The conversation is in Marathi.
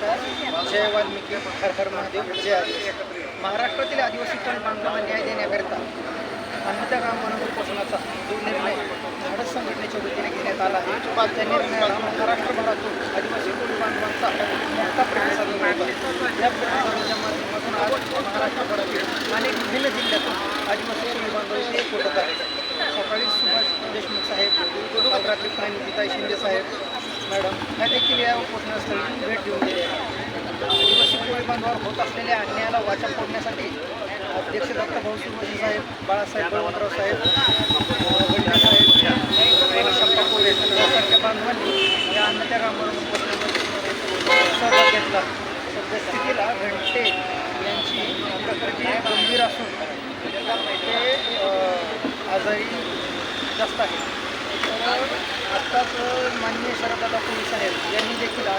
नमस्कार जय वाल्मिकी हर हर महादेव जय आदिवासी. महाराष्ट्रातील आदिवासी तळ बांधवांना न्याय देण्याकरिता म्हणून उपोषणाचा जो निर्णय भारत संघटनेच्या वतीने घेण्यात आला आहे त्या निर्णयाला महाराष्ट्रभरातून आदिवासी कोळी बांधवांचा मोठा प्रतिसाद आहे या प्रतिसादाच्या माध्यमातून आज महाराष्ट्रभरातील अनेक भिन्न जिल्ह्यातून आदिवासी कोळी बांधव एक होत आहेत. सकाळी सुभाष देशमुख साहेब काल रात्री पिताई शिंदे साहेब मॅडम ह्या देखील या उपोषणा आदिवासी होत असलेल्या अन्यायाला वाचा फोडण्यासाठी अध्यक्ष डॉक्टर भाऊ साहेब बाळासाहेब बळवंतराव साहेब वडील साहेब शंभा बांधवांनी या अन्नत्या उपोषणामध्ये सहभाग घेतला. सद्यस्थितीला घंटे यांची प्रकृती गंभीर असून ते आजारी जास्त आहे तर आत्ताच माननीय शरदादा पोलीस साहेब यांनी देखील